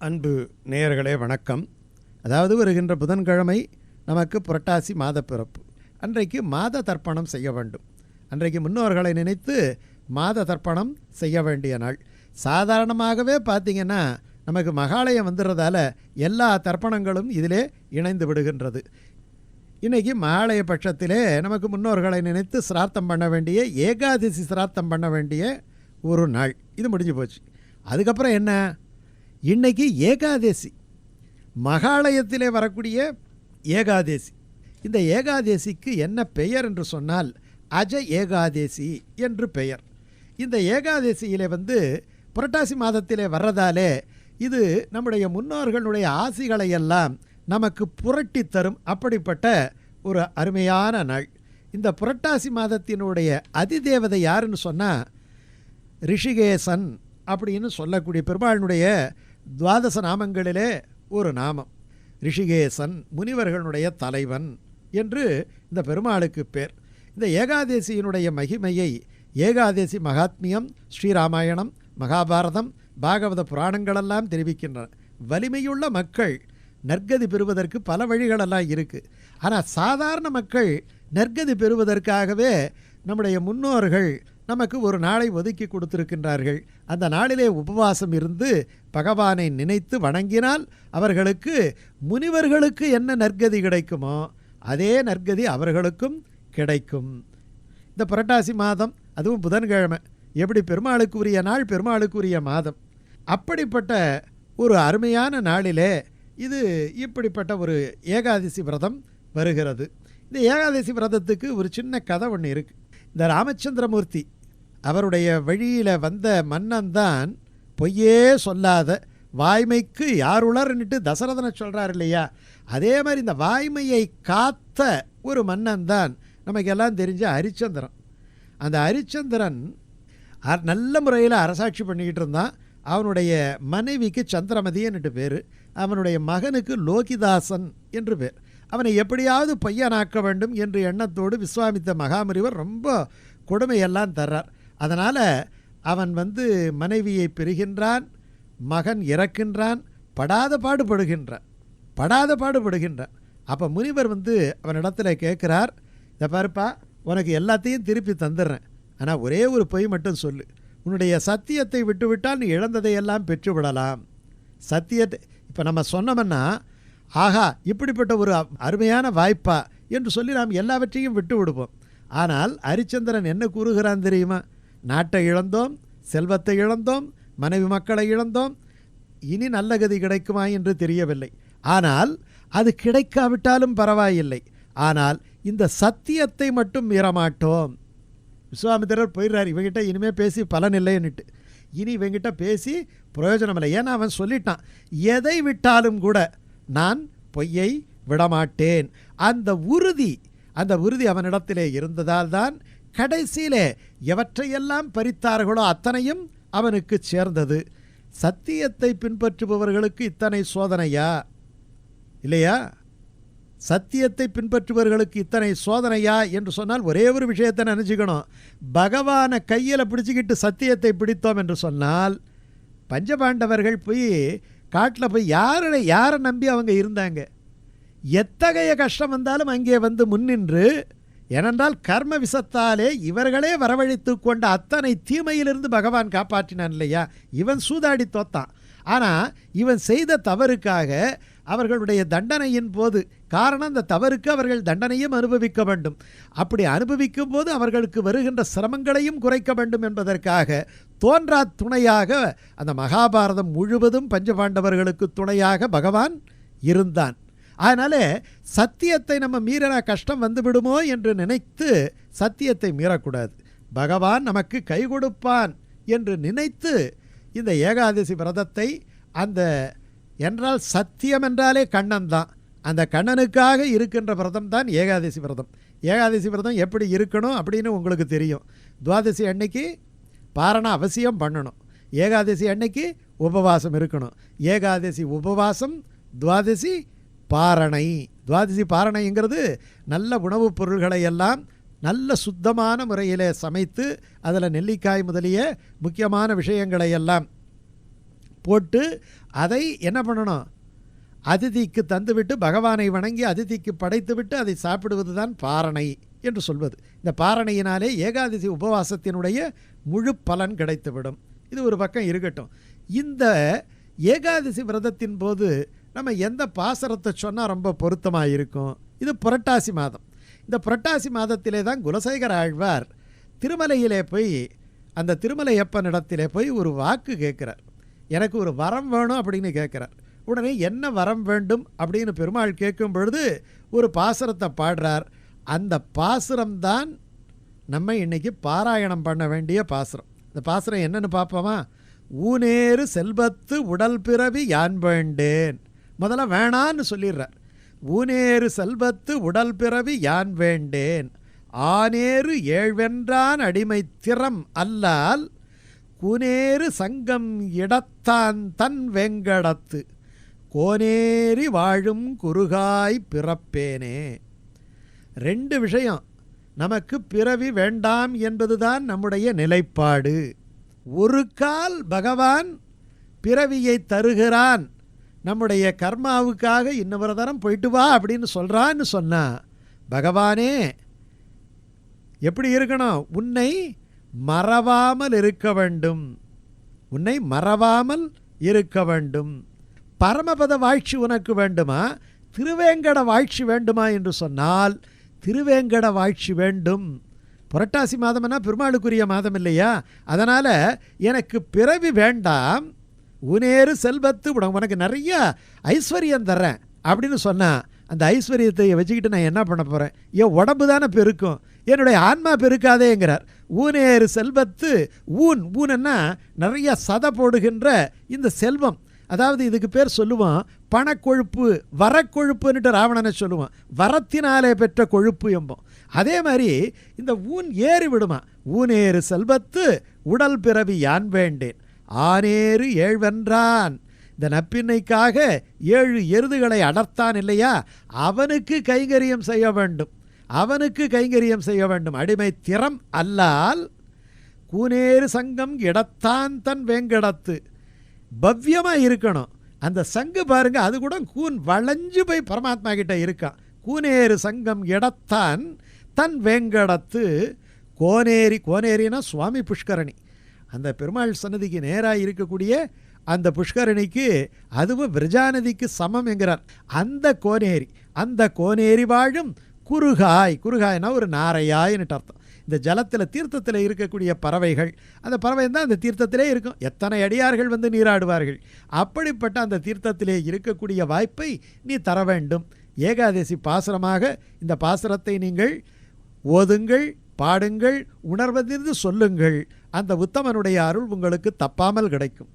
அன்பு நேயர்களே வணக்கம். அதாவது வருகின்ற புதன்கிழமை நமக்கு புரட்டாசி மாத பிறப்பு. அன்றைக்கு மாத தர்ப்பணம் செய்ய வேண்டும். அன்றைக்கு முன்னோர்களை நினைத்து மாத தர்ப்பணம் செய்ய வேண்டிய நாள். சாதாரணமாகவே பார்த்திங்கன்னா நமக்கு மகாலயம் வந்துடுறதால எல்லா தர்ப்பணங்களும் இதிலே இணைந்து விடுகின்றது. இன்றைக்கி மகாலய பட்சத்திலே நமக்கு முன்னோர்களை நினைத்து சிராத்தம் பண்ண வேண்டிய ஏகாதசி சிராத்தம் பண்ண வேண்டிய ஒரு நாள். இது முடிஞ்சு போச்சு. அதுக்கப்புறம் என்ன? இன்னைக்கு ஏகாதசி. மகாலயத்திலே வரக்கூடிய ஏகாதேசி. இந்த ஏகாதேசிக்கு என்ன பெயர் என்று சொன்னால் அஜ ஏகாதேசி என்று பெயர். இந்த ஏகாதேசியிலே வந்து புரட்டாசி மாதத்திலே வர்றதாலே இது நம்முடைய முன்னோர்களுடைய ஆசிகளை எல்லாம் நமக்கு புரட்டி தரும் அப்படிப்பட்ட ஒரு அருமையான நாள். இந்த புரட்டாசி மாதத்தினுடைய அதிதேவதை யாருன்னு சொன்னால் ரிஷிகேசன் அப்படின்னு சொல்லக்கூடிய பெருமாளினுடைய துவாதச நாமங்களிலே ஒரு நாமம். ரிஷிகேசன் முனிவர்களுடைய தலைவன் என்று இந்த பெருமாளுக்கு பேர். இந்த ஏகாதேசியினுடைய மகிமையை ஏகாதேசி மகாத்மியம் ஸ்ரீராமாயணம் மகாபாரதம் பாகவத புராணங்களெல்லாம் தெரிவிக்கின்றன. வலிமையுள்ள மக்கள் நற்கதி பெறுவதற்கு பல வழிகளெல்லாம் இருக்குது ஆனால் சாதாரண மக்கள் நற்கதி பெறுவதற்காகவே நம்முடைய முன்னோர்கள் நமக்கு ஒரு நாளை ஒதுக்கி கொடுத்திருக்கின்றார்கள். அந்த நாளிலே உபவாசம் இருந்து பகவானை நினைத்து வணங்கினால் அவர்களுக்கு முனிவர்களுக்கு என்ன நற்கதி கிடைக்குமோ அதே நற்கதி அவர்களுக்கும் கிடைக்கும். இந்த புரட்டாசி மாதம் அதுவும் புதன்கிழமை. எப்படி பெருமாளுக்கு உரிய நாள் பெருமாளுக்கு உரிய மாதம். அப்படிப்பட்ட ஒரு அருமையான நாளிலே இது இப்படிப்பட்ட ஒரு ஏகாதசி விரதம் வருகிறது. இந்த ஏகாதசி விரதத்துக்கு ஒரு சின்ன கதை ஒன்று இருக்குது இந்த ராமச்சந்திரமூர்த்தி அவருடைய வழியில் வந்த மன்னன் தான் பொய்யே சொல்லாத வாய்மைக்கு யாருளர்ன்னுட்டு தசரதனை சொல்கிறார் இல்லையா? அதே மாதிரி இந்த வாய்மையை காத்த ஒரு மன்னன் தான் நமக்கு எல்லாம் தெரிஞ்ச ஹரிச்சந்திரன் அந்த ஹரிச்சந்திரன் அ- நல்ல முறையில் அரசாட்சி பண்ணிக்கிட்டு இருந்தான். அவனுடைய மனைவிக்கு சந்திரமதியன்னுட்டு பேர். அவனுடைய மகனுக்கு லோகிதாசன் என்று பேர். அவனை எப்படியாவது பையனாக்க வேண்டும் என்று எண்ணத்தோடு விஸ்வாமித்த மகாமரிவர் ரொம்ப கொடுமையெல்லாம் தர்றார். அதனால் அவன் வந்து மனைவியை பெறுகின்றான் மகன் இறக்கின்றான் படாத பாடுபடுகின்றான் படாத பாடுபடுகின்றான் அப்போ முனிவர் வந்து அவனிடத்துல கேட்குறார் இந்த பாருப்பா உனக்கு எல்லாத்தையும் திருப்பி தந்துடுறேன். ஆனால் ஒரே ஒரு பொய் மட்டும் சொல்லு. உன்னுடைய சத்தியத்தை விட்டுவிட்டால் நீ இழந்ததையெல்லாம் பெற்றுவிடலாம் சத்தியத்தை இப்போ நம்ம சொன்னோம்னா ஆஹா இப்படிப்பட்ட ஒரு அருமையான வாய்ப்பா என்று சொல்லி நாம் எல்லாவற்றையும் விட்டு விடுவோம் ஆனால் ஹரிச்சந்திரன் என்ன கூறுகிறான் தெரியுமா? நாட்டை இழந்தோம் செல்வத்தை இழந்தோம் மனைவி மக்களை இழந்தோம். இனி நல்ல கதி கிடைக்குமா என்று தெரியவில்லை. ஆனால் அது கிடைக்காவிட்டாலும் பரவாயில்லை. ஆனால் இந்த சத்தியத்தை மட்டும் மீறமாட்டோம். விஸ்வாமித்திரர் போயிடுறார் இவங்கிட்ட இனிமே பேசி பலன் இல்லைன்னுட்டு. இனி இவங்கிட்ட பேசி பிரயோஜனம் இல்லை ஏன்னா அவன் சொல்லிட்டான் எதை விட்டாலும் கூட நான் பொய்யை விடமாட்டேன். அந்த உறுதி அந்த உறுதி அவனிடத்திலே இருந்ததால் தான் கடைசியிலே எவற்றையெல்லாம் பறித்தார்களோ அத்தனையும் அவனுக்கு சேர்ந்தது. சத்தியத்தை பின்பற்றுபவர்களுக்கு இத்தனை சோதனையா? இல்லையா? சத்தியத்தை பின்பற்றுபவர்களுக்கு இத்தனை சோதனையா என்று சொன்னால் ஒரே ஒரு விஷயத்தை நினச்சிக்கணும். பகவானை கையில் பிடிச்சிக்கிட்டு சத்தியத்தை பிடித்தோம் என்று சொன்னால் பஞ்சபாண்டவர்கள் போய் காட்டில் போய் யாரை யாரை நம்பி அவங்க இருந்தாங்க? எத்தகைய கஷ்டம் வந்தாலும் அங்கே வந்து முன்னின்று ஏனென்றால் கர்ம விசத்தாலே இவர்களே வரவழைத்து கொண்ட அத்தனை தீமையிலிருந்து பகவான் காப்பாற்றினான் இல்லையா? இவன் சூதாடி தோத்தான். ஆனால் இவன் செய்த தவறுக்காக அவர்களுடைய தண்டனையின் போது காரணம் அந்த தவறுக்கு அவர்கள் தண்டனையும் அனுபவிக்க வேண்டும். அப்படி அனுபவிக்கும் போது அவர்களுக்கு வருகின்ற சிரமங்களையும் குறைக்க வேண்டும் என்பதற்காக தோன்றா துணையாக அந்த மகாபாரதம் முழுவதும் பஞ்சபாண்டவர்களுக்கு துணையாக பகவான் இருந்தான். அதனாலே சத்தியத்தை நம்ம மீறினா கஷ்டம் வந்துவிடுமோ என்று நினைத்து சத்தியத்தை மீறக்கூடாது. பகவான் நமக்கு கை கொடுப்பான் என்று நினைத்து இந்த ஏகாதசி விரதத்தை அந்த என்றால் சத்தியம் என்றாலே கண்ணன் தான் அந்த கண்ணனுக்காக இருக்கின்ற விரதம் தான் ஏகாதசி விரதம். ஏகாதசி விரதம் எப்படி இருக்கணும் அப்படின்னு உங்களுக்கு தெரியும். துவாதசி அன்னைக்கு பாரணம் அவசியம் பண்ணணும். ஏகாதசி அன்னைக்கு உபவாசம் இருக்கணும். ஏகாதசி உபவாசம் துவாதசி பாரணை. துவாதசி பாரணைங்கிறது நல்ல உணவுப் பொருள்களை எல்லாம் நல்ல சுத்தமான முறையில் சமைத்து அதில் நெல்லிக்காய் முதலிய முக்கியமான விஷயங்களை எல்லாம் போட்டு அதை என்ன பண்ணணும்? அதிதிக்கு தந்துவிட்டு பகவானை வணங்கி அதிதிக்கு படைத்துவிட்டு அதை சாப்பிடுவது தான் பாரணை என்று சொல்வது. இந்த பாரணையினாலே ஏகாதசி உபவாசத்தினுடைய முழு பலன் கிடைத்துவிடும். இது ஒரு பக்கம் இருக்கட்டும். இந்த ஏகாதசி விரதத்தின் போது நம்ம எந்த பாசரத்தை சொன்னால் ரொம்ப பொருத்தமாக இருக்கும்? இது புரட்டாசி மாதம். இந்த புரட்டாசி மாதத்திலே தான் குலசேகர ஆழ்வார் திருமலையிலே போய் அந்த திருமலையப்பனிடத்திலே போய் ஒரு வாக்கு கேட்குறார். எனக்கு ஒரு வரம் வேணும் அப்படின்னு கேட்குறார். உடனே என்ன வரம் வேண்டும் அப்படின்னு பெருமாள் கேட்கும் பொழுது ஒரு பாசுரத்தை பாடுறார். அந்த பாசுரம்தான் நம்ம இன்னைக்கு பாராயணம் பண்ண வேண்டிய பாசுரம். இந்த பாசுரம் என்னென்னு பார்ப்போமா? ஊனேறு செல்வத்து உடல் பிறவி யான் வேண்டேன். முதல்ல வேணான்னு சொல்லிடுறார். ஊனேறு செல்வத்து உடல் பிறவி யான் வேண்டேன்? ஆனேறு ஏழ்வென்றான் அடிமை திறம் அல்லால் கூனேறு சங்கம் இடத்தான் தன் வெங்கடத்து. கோனேறி வாழும் குறுகாய் பிறப்பேனே. ரெண்டு விஷயம். நமக்கு பிறவி வேண்டாம் என்பதுதான் நம்முடைய நிலைப்பாடு. ஒரு கால் பகவான் பிறவியை தருகிறான். நம்முடைய கர்மாவுக்காக இன்னொரு தரம் போயிட்டு வா அப்படின்னு சொல்கிறான்னு சொன்னான் பகவானே எப்படி இருக்கணும்? உன்னை மறவாமல் இருக்க வேண்டும். உன்னை மறவாமல் இருக்க வேண்டும். பரமபத வாழ்ச்சி உனக்கு வேண்டுமா? திருவேங்கட வாழ்ச்சி வேண்டுமா என்று சொன்னால் திருவேங்கட வாழ்ச்சி வேண்டும். புரட்டாசி மாதம்னா பெருமாளுக்குரிய மாதம் இல்லையா? அதனால் எனக்கு பிறவி வேண்டாம். உனேறு செல்வத்து உட உனக்கு நிறைய ஐஸ்வர்யம் தர்றேன் அப்படின்னு சொன்னால் அந்த ஐஸ்வர்யத்தை வச்சுக்கிட்டு நான் என்ன பண்ண போகிறேன் என் உடம்பு தானே பெருக்கும். என்னுடைய ஆன்மா பெருக்காதேங்கிறார். ஊனேறு செல்வத்து ஊன் ஊனன்னா நிறைய சதை போடுகின்ற இந்த செல்வம். அதாவது இதுக்கு பேர் சொல்லுவோம் பணக்கொழுப்பு வரக்கொழுப்புன்னுட்டு ராவணனை சொல்லுவான். வரத்தினாலே பெற்ற கொழுப்பு என்போம். அதே மாதிரி இந்த ஊன் ஏறி விடுமா ஊனேறு செல்வத்து உடல் பிறவி யான் வேண்டேன். ஆனேறு ஏழ்வென்றான். இந்த நப்பின்னைக்காக ஏழு எருதுகளை அடர்த்தான் இல்லையா? அவனுக்கு கைங்கரியம் செய்ய வேண்டும். அவனுக்கு கைங்கரியம் செய்ய வேண்டும். அடிமை திறம் அல்லால் கூனேறு சங்கம் இடத்தான் தன் வேங்கடத்து. பவ்யமாக இருக்கணும். அந்த சங்கு பாருங்கள் அது கூட கூன் வளைஞ்சு போய் பரமாத்மா கிட்ட இருக்கான் கூனேறு சங்கம் இடத்தான் தன் வேங்கடத்து. கோனேரி கோனேரினா சுவாமி புஷ்கரணி. அந்த பெருமாள் சன்னதிக்கு நேராக இருக்கக்கூடிய அந்த புஷ்கரணிக்கு அதுவும் விரஜாநதிக்கு சமம் என்கிறார். அந்த கோனேரி அந்த கோனேரி வாழும் குறுகாய் குறுகாய்னா ஒரு நாரையாயின்னுட்டு அர்த்தம். இந்த ஜலத்தில் தீர்த்தத்தில் இருக்கக்கூடிய பறவைகள் அந்த பறவை தான் அந்த தீர்த்தத்திலே இருக்கும். எத்தனை அடியார்கள் வந்து நீராடுவார்கள்? அப்படிப்பட்ட அந்த தீர்த்தத்திலே இருக்கக்கூடிய வாய்ப்பை நீ தர வேண்டும். ஏகாதசி பாசுரமாக இந்த பாசுரத்தை நீங்கள் ஓதுங்கள் பாடுங்கள் உணர்வதிர்ந்து சொல்லுங்கள். அந்த உத்தமனுடைய அருள் உங்களுக்கு தப்பாமல் கிடைக்கும்.